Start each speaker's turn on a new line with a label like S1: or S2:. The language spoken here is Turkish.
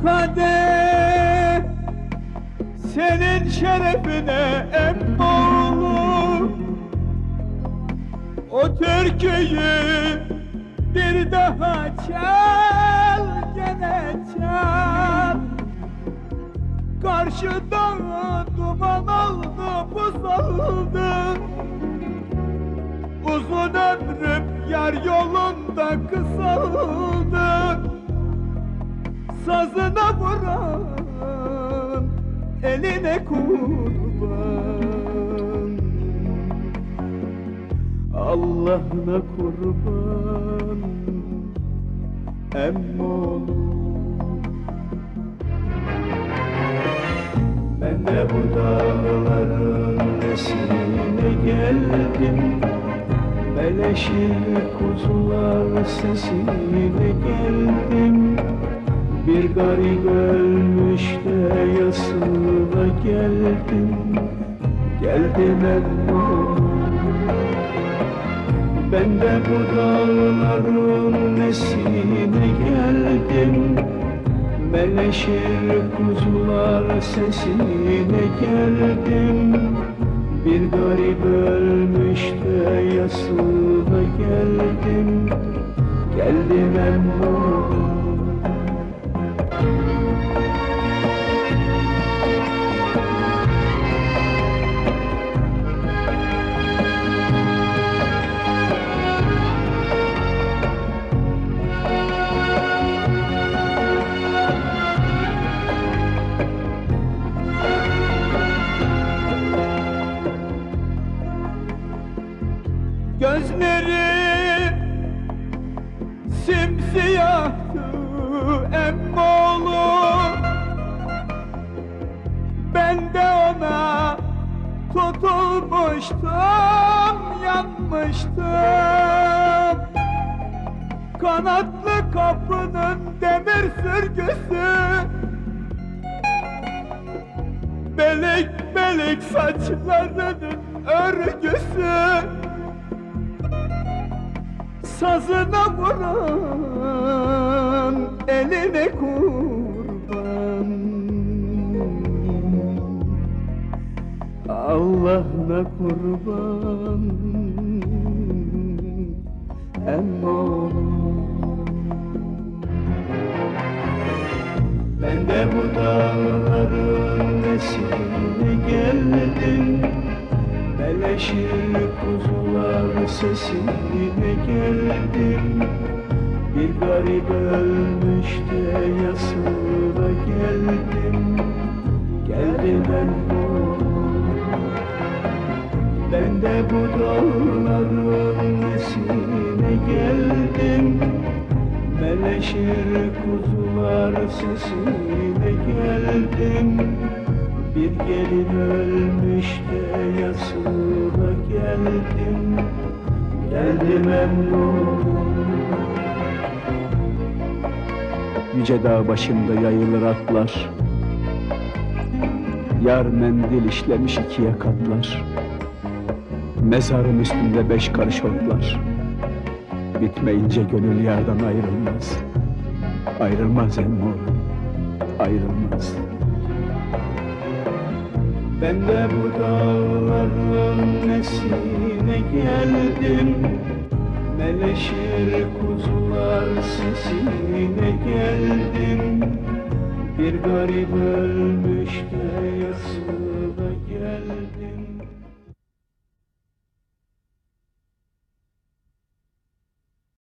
S1: Bu kadeh senin şerefine emmoğlu O türküyü bir daha çal gene çal. Karşıda duman oldu buz oldu Uzun ömrüm yar yolunda kısaldı Sazına vuran eline kurban. Allah'ına kurban emmoğlu Ben de bu dağların nesine geldim. Meleşir kuzular sesine geldim Bir garip ölmüş de yasına geldim. Geldim emmoğlu ben de bu dağların nesine geldim. Meleşir kuzular sesine geldim. Bir garip ölmüş de yasına Geldim Gözleri simsiyahtı emmoğlu Ben de ona tutulmuştum, yanmıştım. Kanatlı kapının demir sürgüsü. Belik belik saçlarının örgüsü Sazına vuran eline kurban. Allah'ına kurban. Emmoğlu Ben de bu dağların nesine geldim Meleşir kuzular sesine geldim Bir garip ölmüş de yasına geldim. Geldim emmoğlu Ben de bu dağların nesine geldim. Meleşir kuzular sesine geldim gelin ölmüş de yasına geldim. Geldim emmoğlu
S2: Yüce dağ başında yayılır atlar. Yar mendil işlemiş ikiye katlar. Mezarın üstünde beş karış otlar. Bitmeyince gönül yardan ayrılmaz. Ayrılmaz emmoğlum Ayrılmaz
S1: Ben de bu dağların nesine geldim. Meleşir kuzular sesine geldim. Bir garip ölmüş